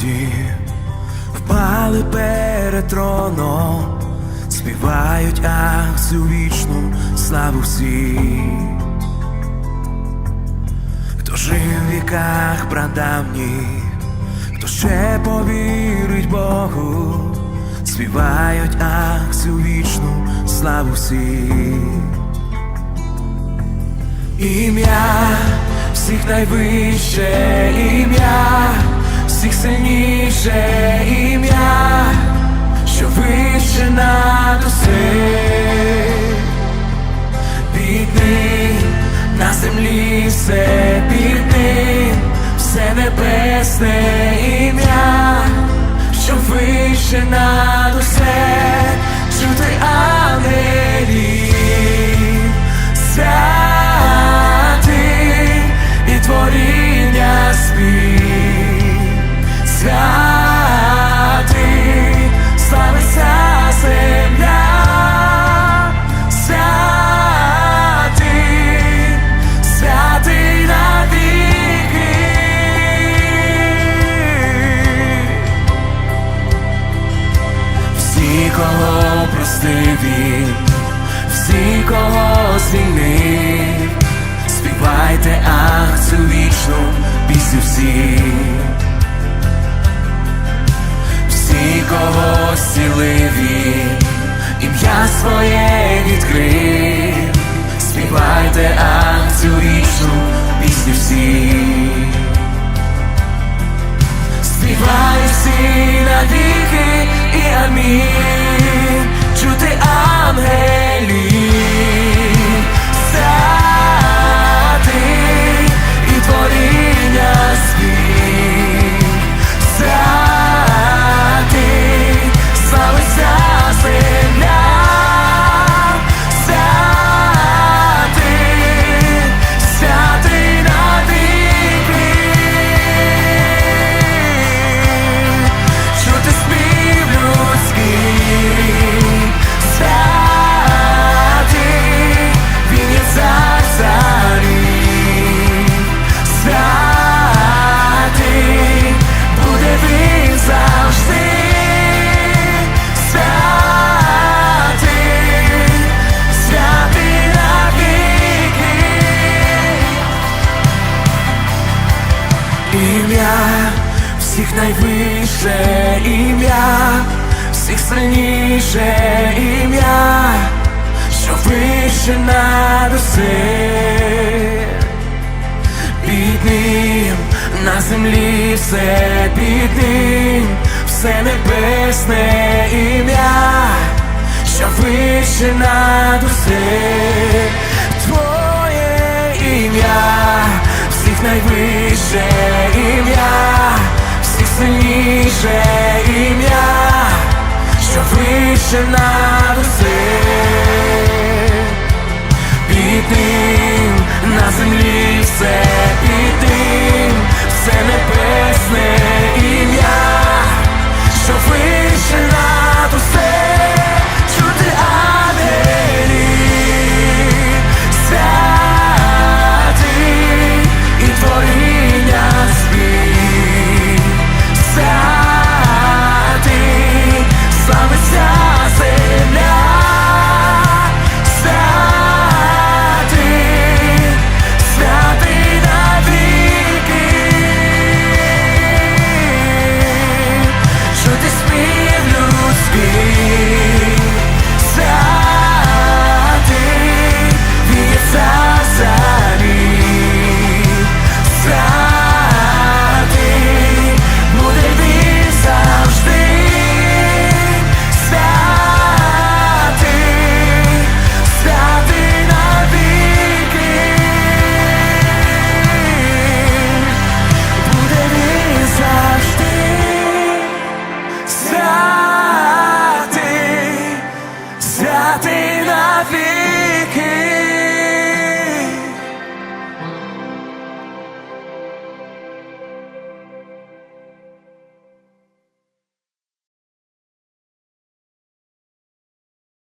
тоді впали перед троном, співають ах цю вічну славу всі. Хто жив в віках прадавніх, хто ще повірить Богу, співають ах цю вічну славу всі. Ім'я всіх найвище ім'я, всіх сильніше ім'я, що вище над усе. Під на землі все під все небесне ім'я, що вище над усе, кого простив він, всі, кого звільнив, співайте ах цю вічну пісню всі. Всі, кого зцілив він, ім'я своє всіх найвище ім'я, всіх сильніше ім'я, що вище над усе. Під ним на землі все під ним, все небесне ім'я, що вище над усе. Твоє ім'я, всіх найвище ім'я, всіх сильніше ім'я, що вище над усе. Під ним на землі все